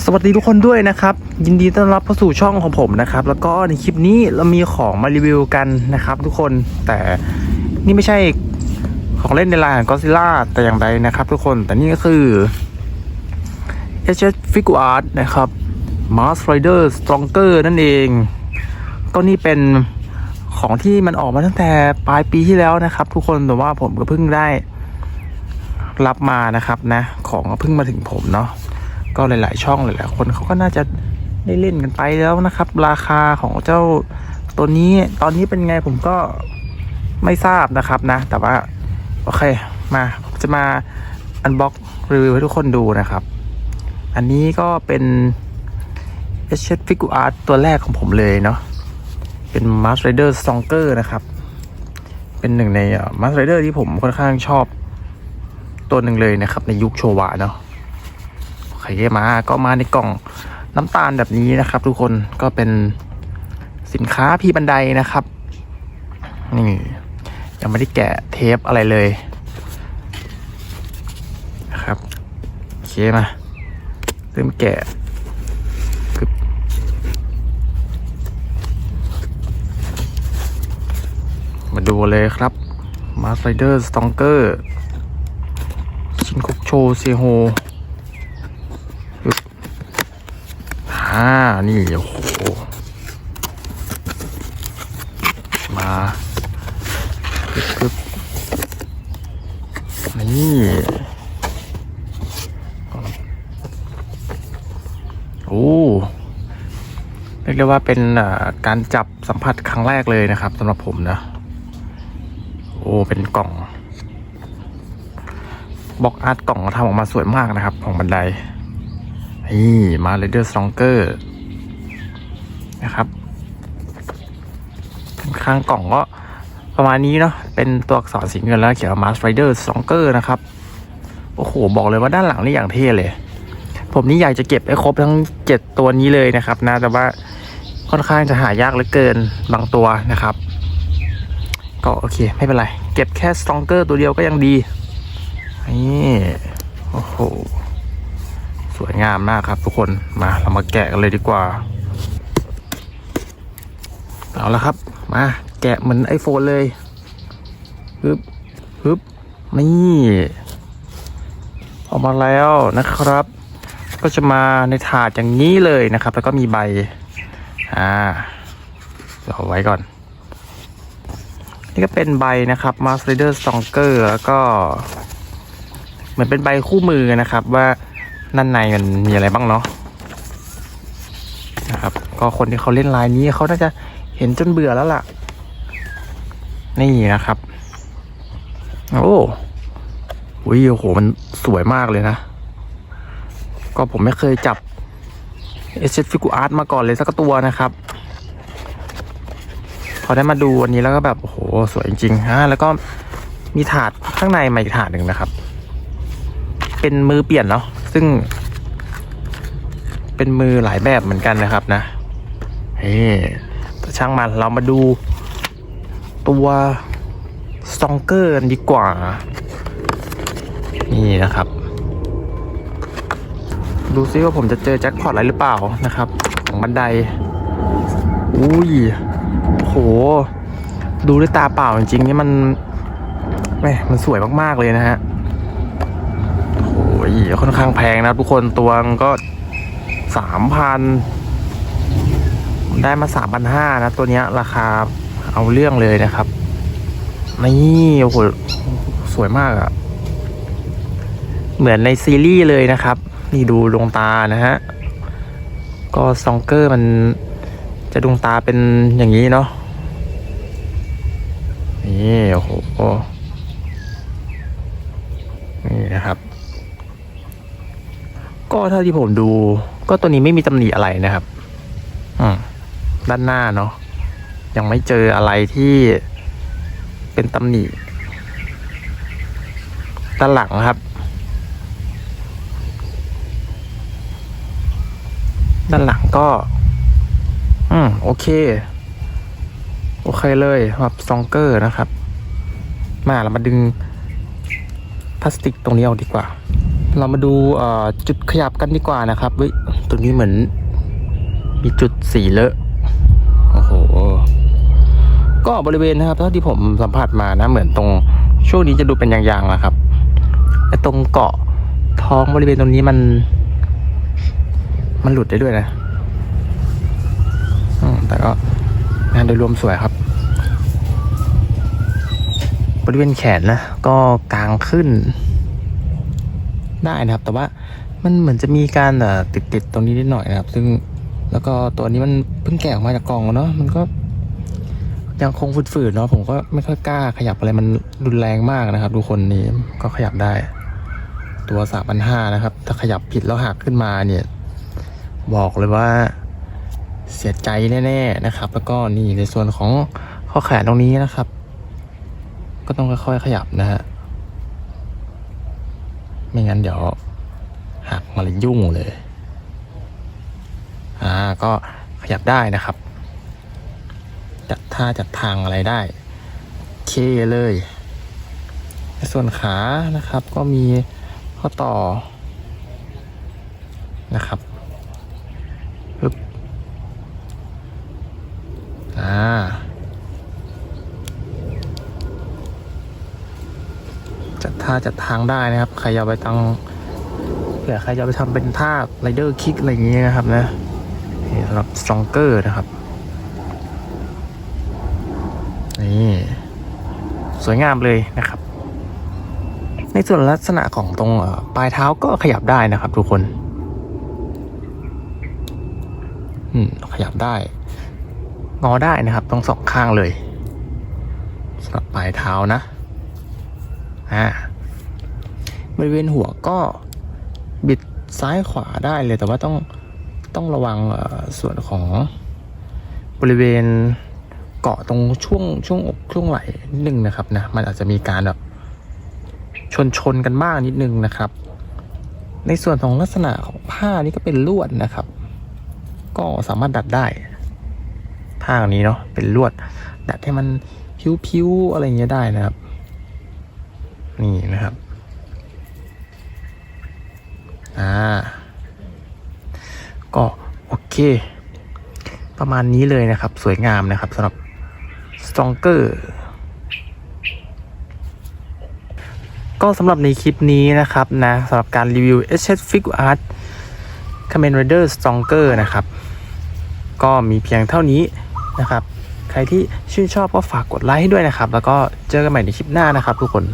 สวัสดีทุกคนด้วยนะครับ ยินดีต้อนรับเข้าสู่ช่องของผมนะครับ แล้วก็ในคลิปนี้เรามีของมารีวิวกันนะครับ ทุกคนแต่นี่ไม่ใช่ของเล่นในลายของก็ซิล่าแต่อย่างใดนะครับ ทุกคนแต่นี่ก็คือ HS Figure Art นะครับ Mars Rider Stronger นั่นเอง ก็นี่เป็นของที่มันออกมาตั้งแต่ปลายปีที่แล้วนะครับ ทุกคนแต่ว่าผมก็เพิ่งได้รับมานะครับนะ ของก็เพิ่งมาถึงผมเนาะ ก็หลาย ๆ ช่องหลาย ๆ คนเขาก็น่าจะได้เล่นกันไปแล้วนะครับ ราคาของเจ้าตัวนี้ตอนนี้เป็นไงผมก็ไม่ทราบนะครับนะ แต่ว่า โอเคมาผมจะมาอันบ็อกรีวิวให้ทุกคนดูนะครับ อันนี้ก็เป็น h อ Figure Art ตัวแรกของผมเลยเนาะเป็น Mars Rider Stronger นะครับ เป็นหนึ่งใน Mars Rider ที่ผมค่อนข้างชอบตัวหนึ่งเลยนะครับ ในยุคโชวะเนาะ โอเคมาก็มาในกล่องน้ำตาลแบบนี้นะครับ ทุกคนก็เป็นสินค้าพีบันไดนะครับนี่ยังไม่ได้แกะเทปอะไรเลยนะครับโอเคมาเริ่มแกะมาดูเลยครับ Mars Rider Stronger ชินคุกโชเซโฮ อ่า นี่โอ้โห มาปึ๊บปึ๊บนี่โอ้เรียกได้ว่าเป็นการจับสัมผัสครั้งแรกเลยนะครับสำหรับผมนะ โอ้ เป็นกล่องบล็อกอาร์ตกล่องทำออกมาสวยมากนะครับ ของบันได นี่มาเลเดอร์สตรองเกอร์นะครับ ข้างกล่องก็ประมาณนี้เนาะเป็นตัวอักษรสีเงินแล้วเขียนว่า Mars Rider Stronger นะครับ โอ้โห บอกเลยว่าด้านหลังนี่อย่างเท่เลย ผมนี่อยากจะเก็บให้ครบทั้งเจ็ดตัวนี้เลยนะครับนะ แต่ว่าค่อนข้างจะหายากเหลือเกินบางตัวนะครับ ก็โอเค ไม่เป็นไร เก็บแค่ Stronger ตัวเดียวก็ยังดีนี่โอ้โห สวยงามมากครับทุกคนมาเรามาแกะกันเลยดีกว่า เอาละครับ มาแกะเหมือนไอโฟนเลยฮึบฮึบนี่ออกมาแล้วนะครับ ก็จะมาในถาดอย่างนี้เลยนะครับ แล้วก็มีใบอ่าเดี๋ยวเอาไว้ก่อน นี่ก็เป็นใบนะครับ Mars Rider Stronger แล้วก็ เหมือนเป็นใบคู่มือนะครับว่า ด้านในมันมีอะไรบ้างเนาะนะครับ ก็คนที่เขาเล่นลายนี้เขาน่าจะเห็นจนเบื่อแล้วล่ะ นี่นะครับ โอ้วิโอ้โห มันสวยมากเลยนะ ก็ผมไม่เคยจับเอชฟิกูอาร์ตมาก่อนเลยสักตัวนะครับ พอได้มาดูวันนี้แล้วก็แบบ โอ้โห สวยจริงๆฮะแล้วก็มีถาดข้างในมาอีกถาดหนึ่งนะครับ เป็นมือเปลี่ยนเนาะ ซึ่ง เป็นมือหลายแบบเหมือนกันนะครับนะเฮ้ช่างมันเรามาดูตัวสตองเกอร์ดีกว่า นี่นะครับ ดูซิว่าผมจะเจอแจ็คพอตอะไรหรือเปล่านะครับ ของบันได อุ้ยโห ดูด้วยตาเปล่าจริงๆนี่มันแหมมันสวยมากๆเลยนะฮะ ค่อนข้างแพงนะทุกคนตัวก็สามพันได้มาสามพันห้านะ ตัวเนี้ยราคาเอาเรื่องเลยนะครับ นี่โอ้โหสวยมากอะเหมือนในซีรีส์เลยนะครับ นี่ดูดวงตานะฮะ ก็ซองเกอร์มันจะดวงตาเป็นอย่างนี้เนาะนี่โอ้โหนี่นะครับ ก็เท่าที่ผมดู ก็ตัวนี้ไม่มีตำหนิอะไรนะครับ อืม ด้านหน้าเนาะยังไม่เจออะไรที่เป็นตำหนิด้านหลังครับ ด้านหลังก็ อืม โอเค โอเคเลยแบบซองเกอร์นะครับ มาเรามาดึงพลาสติกตรงนี้เอาดีกว่า เรามาดูจุดขยับกันดีกว่านะครับเฮ้ยตรงนี้เหมือน มีจุดสีเลอะโอ้โหก็บริเวณนะครับเท่าที่ผมสัมผัสมานะ เหมือนตรงช่วงนี้จะดูเป็นยางๆนะครับแต่ตรงเกาะท้องบริเวณตรงนี้มัน มันหลุดได้ด้วยนะแต่ก็งานโดยรวมสวยครับ บริเวณแขนนะ ก็กลางขึ้น ได้นะครับ แต่ว่ามันเหมือนจะมีการติดติดๆตรงนี้นิดหน่อยนะครับ ซึ่งแล้วก็ตัวนี้มันเพิ่งแกะออกมาจากกล่องเนาะมันก็ยังคงฝืดๆเนาะผมก็ไม่ค่อยกล้าขยับอะไรมันรุนแรงมากนะครับทุกคนนี่ก็ขยับได้ ตัวสามพันห้านะครับ ถ้าขยับผิดแล้วหักขึ้นมาเนี่ย บอกเลยว่าเสียใจแน่ๆนะครับ แล้วก็นี่ในส่วนของข้อแขนตรงนี้นะครับ ก็ต้องค่อยๆขยับนะฮะ ไม่งั้นเดี๋ยวหักมาเลยยุ่งเลยอ่าก็ขยับได้นะครับ จัดท่าจัดทางอะไรได้เคเลยในส่วนขานะครับก็มีข้อต่อนะครับปึ๊บอ่า จัดท่าจัดทางได้นะครับ ใครจะเอาไปตั้งเผื่อใครจะไปทำเป็นท่าไรเดอร์คิกอะไรอย่างเงี้ยนะครับนะนี่สำหรับ stronger นะครับ นี่ สวยงามเลยนะครับ ในส่วนลักษณะของตรงปลายเท้าก็ขยับได้นะครับทุกคน อืม ขยับได้ งอได้นะครับตรงสองข้างเลยสำหรับปลายเท้านะ อ่าบริเวณหัวก็บิดซ้ายขวาได้เลยแต่ว่าต้องต้องระวังส่วนของบริเวณเกาะตรงช่วงช่วงอกช่วงไหล่นิดนึงนะครับนะมันอาจจะมีการแบบชนชนกันบ้างนิดนึงนะครับ ในส่วนของลักษณะของผ้านี่ก็เป็นลวดนะครับ ก็สามารถดัดได้ผ้าอันนี้เนาะเป็นลวดดัดให้มันพิ้วๆอะไรเงี้ยได้นะครับ นี่นะครับอ่าก็โอเค ประมาณนี้เลยนะครับ สวยงามนะครับสำหรับ Stronger ก็สำหรับในคลิปนี้นะครับนะสำหรับการรีวิว HS Figure Art Kamen Rider Stronger นะครับ ก็มีเพียงเท่านี้นะครับ ใครที่ชื่นชอบก็ฝากกดไลค์ให้ด้วยนะครับ แล้วก็เจอกันใหม่ในคลิปหน้านะครับทุกคน